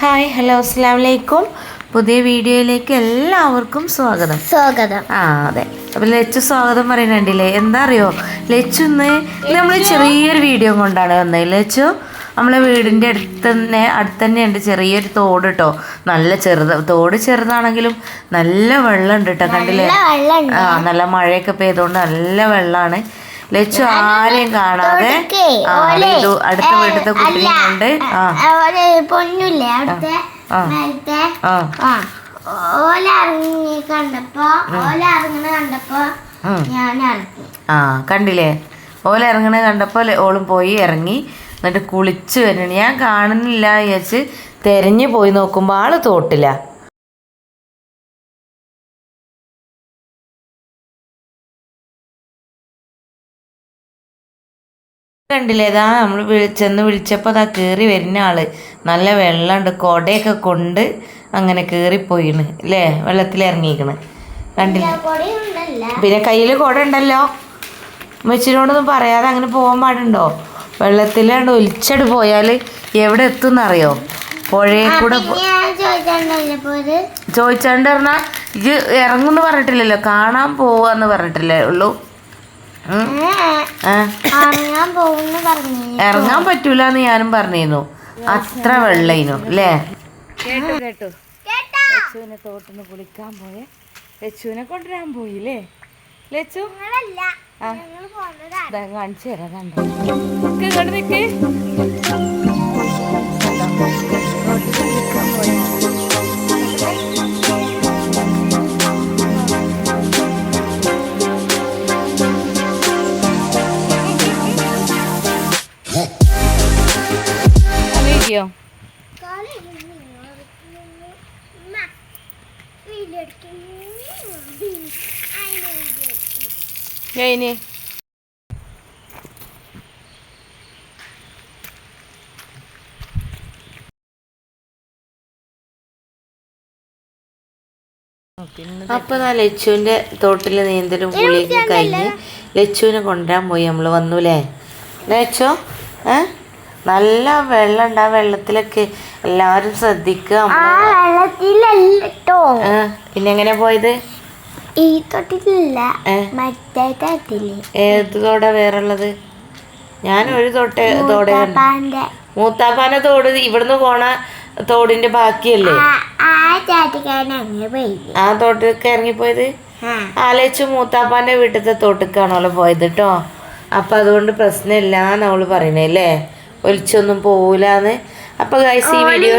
Hi hello അസ്സാം വലൈക്കും പുതിയ വീഡിയോയിലേക്ക് എല്ലാവർക്കും സ്വാഗതം. സ്വാഗതം. ആ അതെ. അപ്പം ലച്ചു സ്വാഗതം പറയുന്നുണ്ടല്ലേ എന്താ അറിയോ? ലച്ചു ഇന്ന് നമ്മൾ ചെറിയൊരു വീഡിയോ കൊണ്ടാണ് വന്നത് ലച്ചു നമ്മളെ വീടിന്റെ അടുത്ത് തന്നെ അടുത്ത് തന്നെ ഉണ്ട് ചെറിയൊരു തോട് കേട്ടോ നല്ല ചെറുത് തോട് ചെറുതാണെങ്കിലും നല്ല വെള്ളം ഉണ്ട് കേട്ടോ കണ്ടില്ലേ. ആ നല്ല മഴയൊക്കെ പെയ്തുകൊണ്ട് നല്ല വെള്ളമാണ് ലച്ചു ആരെയും കാണാതെ. ആ അടുത്ത വീട്ടിലത്തെ അല്ല, കൊണ്ട് ആ. കണ്ടില്ലേ പൊന്നില്ലേ? അവിടുത്തെ ആ. ഓല ഇറങ്ങി കണ്ടപ്പോ ഓല ഇറങ്ങണ കണ്ടപ്പോ ഞാൻ ഇറങ്ങി ആ കണ്ടില്ലേ? ഓല ഇറങ്ങണ കണ്ടപ്പോൾ ഓളും പോയി ഇറങ്ങി. എന്നിട്ട് കുളിച്ച് വരണം. ഞാൻ കാണുന്നില്ല വിചാരിച്ച് തെരഞ്ഞു പോയി നോക്കുമ്പോൾ ആൾ തോട്ടില്ല. കണ്ടില്ലേ? ഇതാ നമ്മൾ ചെന്ന് വിളിച്ചപ്പോൾ അതാ കയറി വരുന്ന ആൾ. നല്ല വെള്ളമുണ്ട് കൊടയൊക്കെ കൊണ്ട് അങ്ങനെ കയറിപ്പോയിണ് അല്ലേ വെള്ളത്തിൽ ഇറങ്ങിയിരിക്കണ്. കണ്ടില്ലേ? പിന്നെ കയ്യിൽ കുട ഉണ്ടല്ലോ? മെച്ചിനോടൊന്നും പറയാതെ അങ്ങനെ പോകാൻ പാടുണ്ടോ? വെള്ളത്തിലാണ്ട് ഒലിച്ചട് പോയാൽ എവിടെ എത്തുന്നറിയോ? പുഴയെ കൂടെ ചോദിച്ചാണ്ട് പറഞ്ഞാൽ ഇത് ഇറങ്ങുമെന്ന് പറഞ്ഞിട്ടില്ലല്ലോ. കാണാൻ പോവാന്ന് പറഞ്ഞിട്ടില്ലേ ഉള്ളൂ. ഉം. ഇറങ്ങാൻ പറ്റൂല എന്ന് ഞാനും പറഞ്ഞിരുന്നു. അത്ര വെള്ളയിനു അല്ലേ കേട്ടു കേട്ടോ. ലച്ചുവിനെ തോട്ടിന്ന് കുളിക്കാൻ പോയ. ലച്ചുവിനെ കൊണ്ടുവരാൻ പോയില്ലേ ലച്ചു? കാണിച്ചു തരാം കണ്ടോ? നിക്ക് ഇങ്ങോട്ട് നിക്ക്. കഴിഞ്ഞ് അപ്പൊ ആ ലച്ചുവിന്റെ തോട്ടിൽ നീന്തലും കുളിയൊക്കെ കഴിഞ്ഞ് ലച്ചുവിനെ കൊണ്ടുവരാൻ പോയി നമ്മൾ വന്നുല്ലേ? ലച്ചോ ഏ? നല്ല വെള്ളം ഉണ്ട് ആ വെള്ളത്തിലൊക്കെ എല്ലാവരും ശ്രദ്ധിക്കുക ആ പിന്നെ എങ്ങനെ പോയത്? ഈ തൊട്ടിലില്ല ഏ? മറ്റേ തട്ടിൽ. ഏത് തോട വേറുള്ളത്? ഞാൻ ഒരു തൊട്ട് തോടെ മൂത്താപ്പാന തോട് ഇവിടുന്ന് പോണ തോടിന്റെ ബാക്കിയല്ലേ? ആ- തോട്ടിലേക്ക് ഇറങ്ങിപ്പോയത്? ആലോചിച്ചു ആലോചിച്ച് മൂത്താപ്പാന്റെ വീട്ടിലത്തെ തോട്ടിക്കാണല്ലോ പോയത് കേട്ടോ അപ്പൊ അതുകൊണ്ട് പ്രശ്നമില്ല എന്നവൾ പറയണേ അല്ലേ? ഒലിച്ചൊന്നും പോവൂലെന്ന്. അപ്പൊ ഗൈസ് ഈ വീഡിയോ